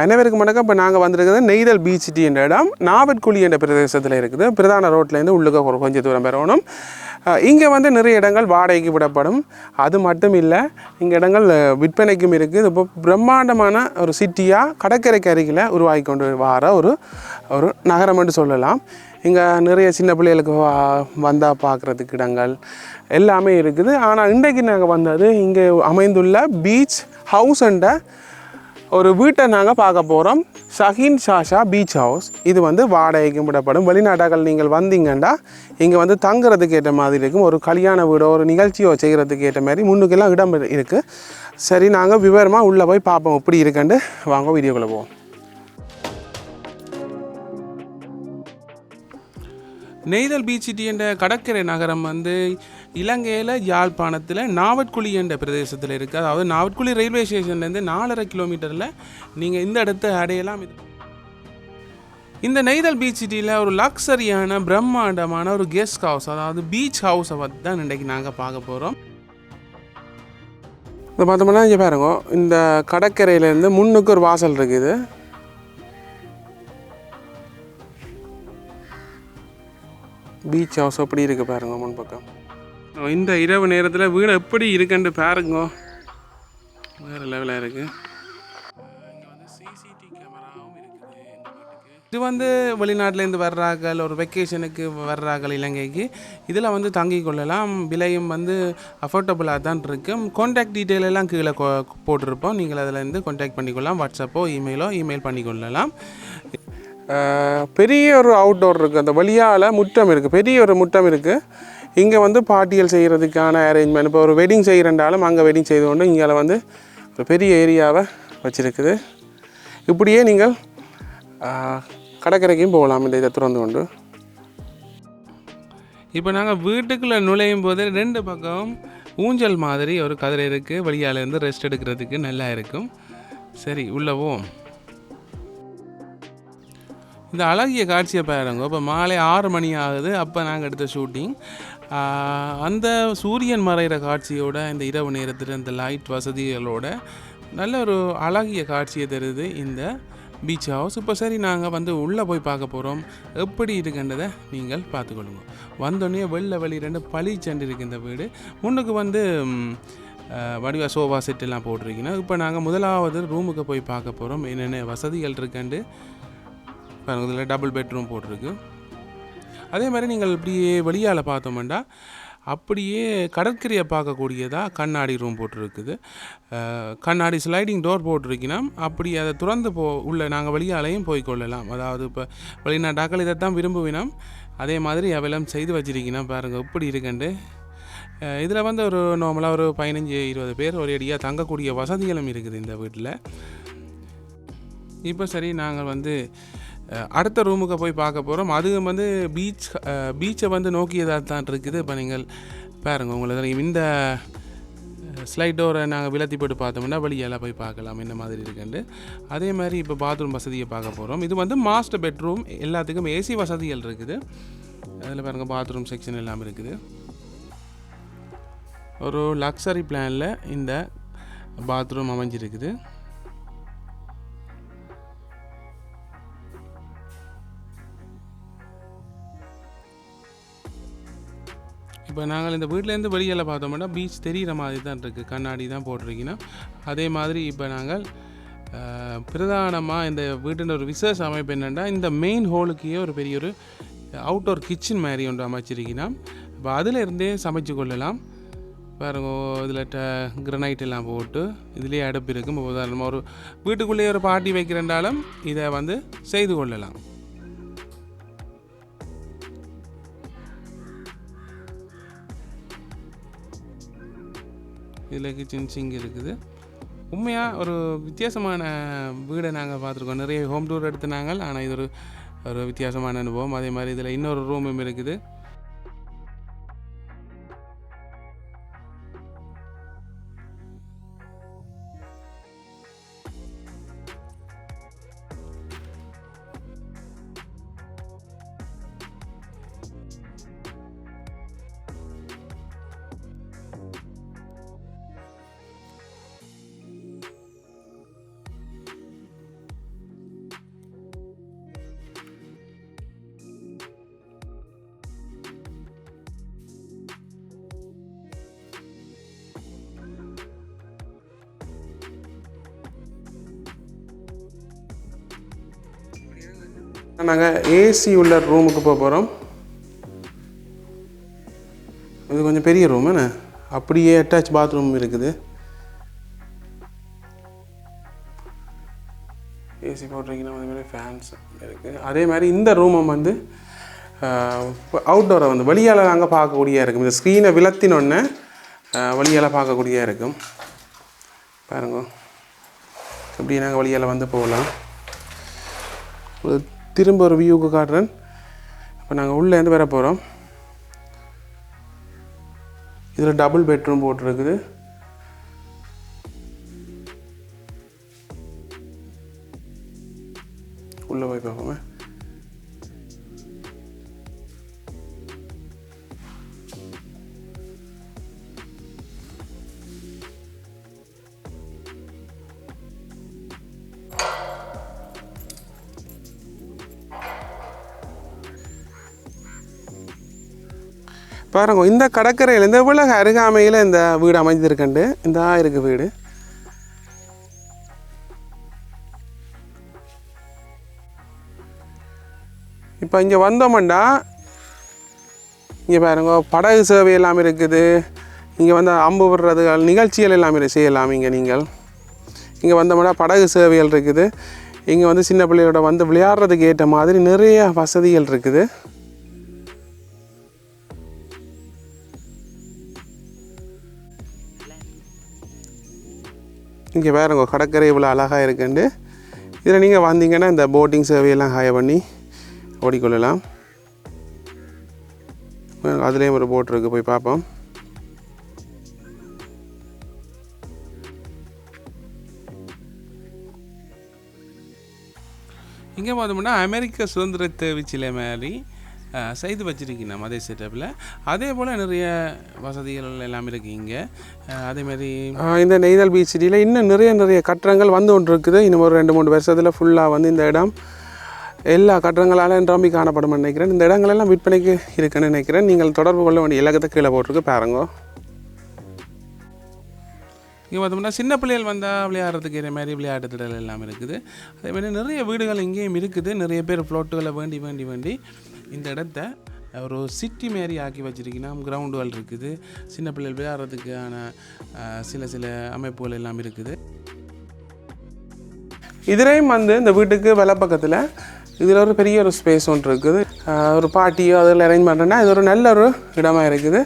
அனைவருக்கு வணக்கம். இப்போ நாங்கள் வந்திருக்கிறது நெய்தல் பீச் டீ என்ற இடம். நாவற்குழி என்ற பிரதேசத்தில் இருக்குது. பிரதான ரோட்லேருந்து உள்ளுக்க ஒரு கொஞ்சம் தூரம் பெறணும் இங்கே வந்து நிறைய இடங்கள் வாடகைக்கு விடப்படும். அது மட்டும் இல்லை இங்கே இடங்கள் விற்பனைக்கும் இருக்குது இப்போ பிரம்மாண்டமான ஒரு சிட்டியாக கடற்கரைக்கு அருகில் உருவாகி கொண்டு வர ஒரு ஒரு நகரம் என்று சொல்லலாம். இங்கே நிறைய சின்ன பிள்ளைகளுக்கு வந்தால் பார்க்குறதுக்கு இடங்கள் எல்லாமே இருக்குது. ஆனால் இன்றைக்கு நாங்கள் வந்தது இங்கே அமைந்துள்ள பீச் ஹவுஸ் என்ற ஒரு வீட்டை நாங்கள் பார்க்க போகிறோம் சஹின் ஷாஷா பீச் ஹவுஸ் இது வந்து வாடகைக்கு விடப்படும். வெளிநாட்டாக்கள் நீங்கள் வந்தீங்கன்னா இங்கே வந்து தங்குறதுக்கு ஏற்ற மாதிரி இருக்கும். ஒரு கல்யாண வீடோ ஒரு நிகழ்ச்சியோ செய்கிறதுக்கு ஏற்ற மாதிரி முன்னுக்கெல்லாம் இடம் இருக்குது சரி நாங்கள் விவரமாக உள்ளே போய் பார்ப்போம். எப்படி இருக்குன்ட்டு. வாங்க வீடியோக்குள்ளே போவோம். நெய்தல் பீச்சிட்டி என்ற கடற்கரை நகரம் வந்து இலங்கையில் யாழ்ப்பாணத்தில் நாவட்குழி என்ற பிரதேசத்தில் இருக்குது அதாவது நாவட்குழி ரயில்வே ஸ்டேஷன்லேருந்து நாலரை கிலோமீட்டரில் நீங்கள் இந்த இடத்த அடையலாம் இது. இந்த நெய்தல் பீச் சிட்டியில் ஒரு லக்ஸரியான பிரம்மாண்டமான ஒரு கெஸ்ட் ஹவுஸ் அதாவது பீச் ஹவுஸை பற்றி தான் இன்றைக்கி நாங்கள் பார்க்க போகிறோம் இதை பார்த்தோம்னா இங்கே பாருங்க இந்த கடற்கரையிலேருந்து முன்னுக்கு ஒரு வாசல் இருக்குது. பீச் ஹவுஸ் எப்படி இருக்குது பாருங்க முன்பக்கம் இந்த இரவு நேரத்தில் வீடு எப்படி இருக்குன்னு பாருங்க. வேறு லெவலாக இருக்குது இது வந்து வெளிநாட்டிலேருந்து வர்றார்கள் ஒரு வெக்கேஷனுக்கு வர்றார்கள் இலங்கைக்கு. இதில் வந்து தங்கி கொள்ளலாம். விலையும் வந்து அஃபோர்டபுளாக தான் இருக்கும் கான்டாக்ட் டீட்டெயில் எல்லாம் கீழே போட்டிருப்போம். நீங்கள் அதில் இருந்து கான்டாக்ட் பண்ணிக்கொள்ளலாம். வாட்ஸ்அப்போ இமெயிலோ இமெயில் பண்ணிக்கொள்ளலாம். பெரிய ஒரு அவுட்டோர் இருக்குது அந்த வழியால் முற்றம் இருக்குது பெரிய ஒரு முற்றம் இருக்குது இங்கே வந்து பாட்டியல் செய்கிறதுக்கான அரேஞ்ச்மெண்ட் இப்போ ஒரு வெட்டிங் செய்கிறண்டாலும் அங்கே வெட்டிங் செய்து கொண்டு இங்கே வந்து ஒரு பெரிய ஏரியாவை வச்சுருக்குது. இப்படியே நீங்கள் கடற்கரைக்கும் போகலாம். இந்த இதை திறந்து கொண்டு. இப்போ நாங்கள் வீட்டுக்குள்ளே நுழையும் போது ரெண்டு பக்கம் ஊஞ்சல் மாதிரி ஒரு கதிரை இருக்குது வழியாலேருந்து ரெஸ்ட் எடுக்கிறதுக்கு நல்லா இருக்கும். சரி உள்ளவோம் இந்த அழகிய காட்சியை பாருங்க. இப்போ மாலை ஆறு மணி ஆகுது. அப்போ நாங்கள் எடுத்த ஷூட்டிங் அந்த சூரியன் மறைகிற காட்சியோட இந்த இரவு நேரத்தில் இந்த லைட் வசதிகளோட நல்ல ஒரு அழகிய காட்சியை தருது இந்த பீச் ஹவுஸ் இப்போ சரி நாங்கள் வந்து உள்ளே போய் பார்க்க போகிறோம் எப்படி இருக்குன்றதை நீங்கள் பார்த்துக்கொள்ளுங்க. வந்தோடனே வெளில வெளி ரெண்டு பளிச்சண்டு இருக்குது இந்த வீடு. முன்னுக்கு வந்து வடிவ வடிவா சோஃபா செட்டெல்லாம் போட்டிருக்கீங்கன்னா இப்போ நாங்கள் முதலாவது ரூமுக்கு போய் பார்க்க போகிறோம் என்னென்ன வசதிகள் இருக்குன்ட்டு பாருங்க இதில் டபுள் பெட்ரூம் போட்டிருக்கு. அதே மாதிரி நீங்கள் இப்படியே வெளியால் பார்த்தோம்னா அப்படியே கடற்கரையை பார்க்கக்கூடியதாக கண்ணாடி ரூம் போட்டிருக்குது. கண்ணாடி ஸ்லைடிங் டோர் போட்டிருக்கினா அப்படி அதை திறந்து போ உள்ள நாங்கள் வெளியாலையும் போய் கொள்ளலாம். அதாவது இப்போ வெளிநாட்டாக்கள் இதைத்தான் விரும்புவினோம். அதே மாதிரி அவெல்லாம் செய்து வச்சிருக்கீங்கன்னா பாருங்கள் இப்படி இருக்குண்டு. இதில் வந்து ஒரு நார்மலாக ஒரு பதினஞ்சு இருபது பேர் ஒரு அடியாக தங்கக்கூடிய வசதிகளும் இருக்குது இந்த வீட்டில். இப்போ சரி நாங்கள் வந்து அடுத்த ரூமுக்கு போய் பார்க்க போகிறோம் அதுவும் வந்து பீச் பீச்சை வந்து நோக்கியதாக தான் இருக்குது. இப்போ நீங்கள் பாருங்கள் உங்களுக்கு இந்த ஸ்லைட் டோரை நாங்கள் விலத்தி போட்டு பார்த்தோம்னா வெளியெல்லாம் போய் பார்க்கலாம். என்ன மாதிரி இருக்குன்ட்டு அதே மாதிரி இப்போ பாத்ரூம் வசதியை பார்க்க போகிறோம் இது வந்து மாஸ்டர் பெட்ரூம் எல்லாத்துக்கும் ஏசி வசதிகள் இருக்குது. அதில் பாருங்கள் பாத்ரூம் செக்ஷன் எல்லாம் இருக்குது. ஒரு லக்ஸரி பிளானில் இந்த பாத்ரூம் அமைஞ்சிருக்குது. இப்போ நாங்கள் இந்த வீட்டிலேருந்து வெளியில் பார்த்தோம்னா பீச் தெரிகிற மாதிரி தான் இருக்குது. கண்ணாடி தான் போட்டிருக்கீங்கன்னா. அதே மாதிரி இப்போ நாங்கள் பிரதானமாக இந்த வீட்டின் ஒரு விசேஷ அமைப்பு என்னென்னா இந்த மெயின் ஹோலுக்கே ஒரு பெரிய ஒரு அவுட்டோர் கிச்சன் மாதிரி ஒன்று அமைச்சிருக்கீங்கன்னா இப்போ அதிலிருந்தே சமைச்சு கொள்ளலாம். பாருங்க இதில் ட கிரனைட் எல்லாம் போட்டு இதுலேயே அடுப்பு இருக்கும். உதாரணமாக ஒரு வீட்டுக்குள்ளேயே ஒரு பாட்டி வைக்கிறண்டாலும் இதை வந்து செய்து கொள்ளலாம். இதில் கிச்சன் சிங்க் இருக்குது. உண்மையாக ஒரு வித்தியாசமான வீடை நாங்கள் பார்த்துருக்கோம். நிறைய ஹோம் டூர் எடுத்து நாங்கள் ஆனால் இது ஒரு ஒரு வித்தியாசமான அனுபவம். அதே மாதிரி இதில் இன்னொரு ரூமும் இருக்குது. நாங்கள் ஏசி உள்ள ரூமுக்கு போக போகிறோம் இது கொஞ்சம் பெரிய ரூம் என்ன? அப்படியே அட்டாச் பாத்ரூம் இருக்குது. ஏசி போட்டிருக்கீங்கன்னா அதே மாதிரி ஃபேன்ஸ் இருக்குது அதே மாதிரி இந்த ரூமை வந்து அவுட்டோரை வந்து வெளியால் நாங்கள் பார்க்கக்கூடிய இருக்கும். இந்த ஸ்க்ரீனை விளத்தினொன்னே வெளியால் பார்க்கக்கூடிய இருக்கும். பாருங்க. இப்படி நாங்கள் வெளியால் வந்து போகலாம். ஒரு திரும்ப ஒரு வியூக்கு காட்டுறேன் இப்போ நாங்கள் உள்ளேருந்து வர போகிறோம் இதில் டபுள் பெட்ரூம் போட்டிருக்குது. உள்ளே போய் பார்ப்போமே. பாருங்க இந்த கடற்கரையில் இந்த இவ்வளவு அருகாமையில் இந்த வீடு அமைஞ்சிருக்கண்டு இந்த இருக்கு வீடு. இப்போ இங்கே வந்தோம்னா இங்கே பாருங்க படகு சேவை எல்லாம் இருக்குது. இங்கே வந்து அம்பு விடுறது நிகழ்ச்சிகள் எல்லாம் செய்யலாம் இங்கே நீங்கள். இங்கே வந்தோம்னா படகு சேவைகள் இருக்குது. இங்கே வந்து சின்ன பிள்ளைகளோட வந்து விளையாடுறதுக்கு ஏற்ற மாதிரி நிறைய வசதிகள் இருக்குது. இங்கே பாருங்க கடற்கரை இவ்வளோ அழகாக இருக்குண்டு இதில் நீங்கள் வந்தீங்கன்னா இந்த போட்டிங் சேவையெல்லாம் ஹாய பண்ணி ஓடிக்கொள்ளலாம். அதுலேயும் ஒரு போட் இருக்குது போய் பார்ப்போம். இங்கே பார்த்தோம்னா அமெரிக்க சுதந்திரத்தை வச்சில மாதிரி செய்து வச்சிருக்கணும் அதே செட்டப்பில் அதே போல் நிறைய வசதிகள் எல்லாம் இருக்குது இங்கே அஹ், அதே மாதிரி இந்த நெய்தல் பீச் சிட்டியில் இன்னும் நிறைய நிறைய கட்டடங்கள் வந்து கொண்டு இருக்குது இன்னும் ஒரு ரெண்டு மூணு வருஷத்தில் ஃபுல்லாக வந்து இந்த இடம் எல்லா கட்டடங்களாலும் நிரம்பி காணப்படும் நினைக்கிறேன். இந்த இடங்களெல்லாம் விற்பனைக்கு இருக்குன்னு நினைக்கிறேன். நீங்கள் தொடர்பு கொள்ள வேண்டிய இலக்கத்தை கீழே போட்டிருக்கு. பாருங்க. இங்கே பார்த்தோம்னா சின்ன பிள்ளைகள் வந்தால் விளையாடுறதுக்கு ஏற்ற மாதிரி விளையாட்டு திடல் எல்லாம் இருக்குது. அதே மாதிரி நிறைய வீடுகள் இங்கேயும் இருக்குது. நிறைய பேர் ஃப்ளோட்டுகளை வேண்டி வேண்டி வேண்டி இந்த இடத்த ஒரு சிட்டி மாரி ஆக்கி வச்சிருக்கீங்க. கிரவுண்டு வால் இருக்குது. சின்ன பிள்ளைகள் விளையாடுறதுக்கான சில சில அமைப்புகள் எல்லாம் இருக்குது. இதுலேயும் வந்து இந்த வீட்டுக்கு வெலை பக்கத்தில் இதில் ஒரு பெரிய ஒரு ஸ்பேஸ் ஒன்று இருக்குது. ஒரு பார்ட்டியோ அதில் அரேஞ்ச் பண்ணுறேன்னா இது ஒரு நல்ல ஒரு இடமாக இருக்குது.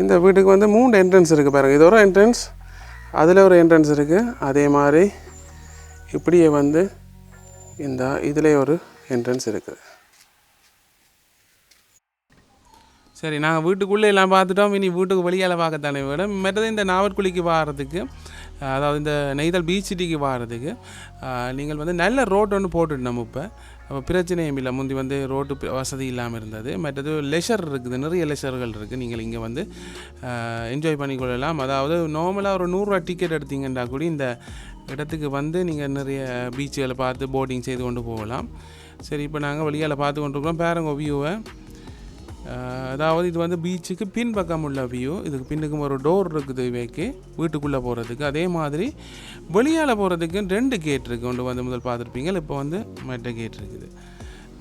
இந்த வீட்டுக்கு வந்து மூணு என்ட்ரன்ஸ் இருக்குது பாருங்கள் இது ஒரு என்ட்ரன்ஸ் அதில் ஒரு என்ட்ரன்ஸ் இருக்குது அதே மாதிரி இப்படியே வந்து இந்த இதில் ஒரு என்ட்ரன்ஸ் இருக்குது சரி நாங்கள் வீட்டுக்குள்ளே எல்லாம் பார்த்துட்டோம். இனி வீட்டுக்கு வெளியால் பார்க்கத்தானே வேணும். மற்றது இந்த நாவற்குழிக்கு வாரத்துக்கு அதாவது இந்த நெய்தல் பீச் சிட்டிக்கு வாரத்துக்கு நீங்கள் வந்து நல்ல ரோட் ஒன்று போட்டுட்டோம் இப்போ. அப்போ பிரச்சனையும் இல்லை. முந்தி வந்து ரோட்டு வசதி இல்லாமல் இருந்தது. மற்றது லெஷர் இருக்குது. நிறைய லெஷர்கள் இருக்குது நீங்கள் இங்கே வந்து என்ஜாய் பண்ணிக்கொள்ளலாம் அதாவது நார்மலாக ஒரு நூறுரூவா டிக்கெட் எடுத்தீங்கன்னா கூட இந்த இடத்துக்கு வந்து நீங்கள் நிறைய பீச்சுகளை பார்த்து போட்டிங் செய்து கொண்டு போகலாம். சரி இப்போ நாங்கள் வழியால் பார்த்து கொண்டு இருக்கிறோம் பாருங்க வியூவை அதாவது இது வந்து பீச்சுக்கு பின்பக்கம் உள்ள வியூ இதுக்கு பின்னுக்கும் ஒரு டோர் இருக்குது இவைக்கு வீட்டுக்குள்ளே போகிறதுக்கு அதே மாதிரி வெளியால் போகிறதுக்கு ரெண்டு கேட் இருக்குது ஒன்று வந்து முதல் பார்த்துருப்பீங்க இப்போ வந்து மற்ற கேட் இருக்குது.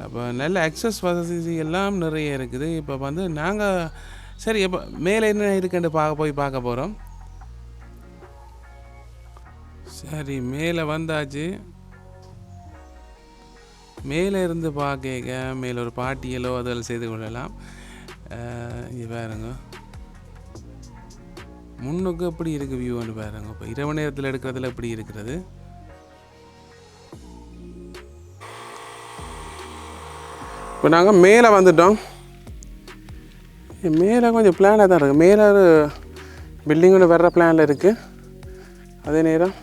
அப்போ நல்ல அக்சஸ் வசதி எல்லாம் நிறைய இருக்குது. இப்போ வந்து நாங்கள் சரி இப்போ மேலே என்ன இருக்குன்னு பார்க்க போய் பார்க்க போகிறோம் சரி மேலே வந்தாச்சு. மேலே இருந்து பார்க்க மேலே ஒரு பாட்டியலோ அதில் செய்து கொள்ளலாம். இங்கே பாருங்க. முன்னுக்கு எப்படி இருக்குது வியூன்னு பாருங்க. இப்போ இரவு நேரத்தில் எடுக்கிறதுல எப்படி இருக்கிறது? இப்போ நாங்கள் மேலே வந்துட்டோம். மேலே கொஞ்சம் பிளானாக தான் இருக்குது மேலே ஒரு பில்டிங்கோட வர்ற பிளானில் இருக்குது அதே நேரம்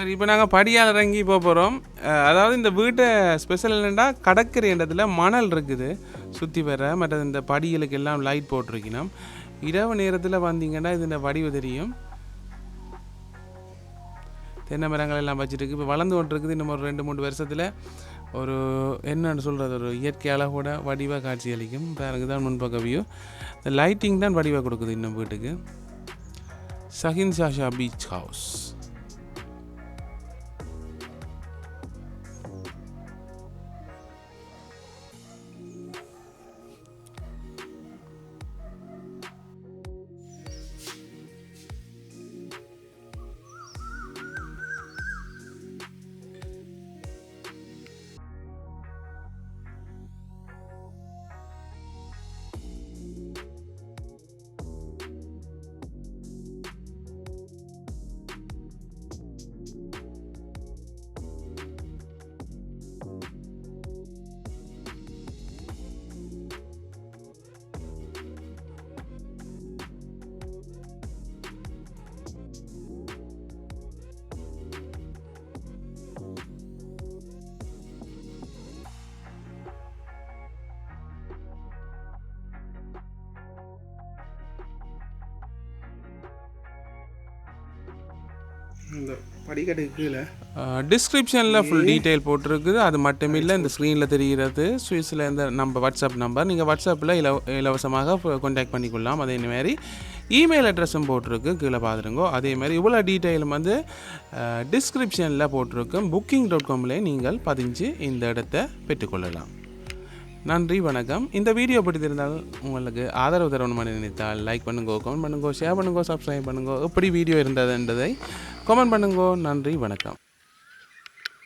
சரி இப்போ நாங்கள் படியால் இறங்கி போக போகிறோம் அதாவது இந்த வீட்டை ஸ்பெஷல் என்னென்னா கடற்கரை இடத்துல மணல் இருக்குது. சுற்றி வர மற்ற இந்த படிகளுக்கு எல்லாம் லைட் போட்டிருக்கணும். இரவு நேரத்தில் வந்தீங்கன்னா இது இந்த வடிவு தெரியும். தென்னை மரங்கள் எல்லாம் வச்சுருக்கு. இப்போ வளர்ந்து கொண்டிருக்குது இன்னும் ஒரு ரெண்டு மூணு வருஷத்தில். ஒரு என்னன்னு சொல்கிறது ஒரு இயற்கை அழகோட வடிவாக காட்சி அளிக்கும். பாருங்க தான் முன்பக்க வியூ இந்த லைட்டிங் தான் வடிவாக கொடுக்குது இன்னும் வீட்டுக்கு. சஹின் சாஷா பீச் ஹவுஸ் இந்த படிக்கட்டுக்கு கீழே. டிஸ்கிரிப்ஷனில் ஃபுல் டீட்டெயில் போட்டிருக்குது. அது மட்டும் இல்லை இந்த ஸ்க்ரீனில் தெரிகிறது. சுவிஸில் இந்த நம்ம வாட்ஸ்அப் நம்பர் நீங்கள் வாட்ஸ்அப்பில் இலவ இலவசமாக காண்டாக்ட் பண்ணிக்கொள்ளலாம். அதே மாதிரி இமெயில் அட்ரஸும் போட்டிருக்கு. கீழே பார்த்துருங்கோ அதே மாதிரி இவ்வளோ டீட்டெயிலும் வந்து டிஸ்கிரிப்ஷனில் போட்டிருக்கும் புக்கிங் டாட் காம்லேயே நீங்கள் பதிஞ்சு இந்த இடத்த பெற்றுக்கொள்ளலாம். நன்றி வணக்கம். இந்த வீடியோ பிடித்திருந்தால் உங்களுக்கு ஆதரவு தரணும் நினைத்தால் லைக் பண்ணுங்க கமெண்ட் பண்ணுங்க ஷேர் பண்ணுங்க சப்ஸ்கிரைப் பண்ணுங்க. எப்படி வீடியோ இருந்ததுன்றதை கமெண்ட் பண்ணுங்க. நன்றி வணக்கம்.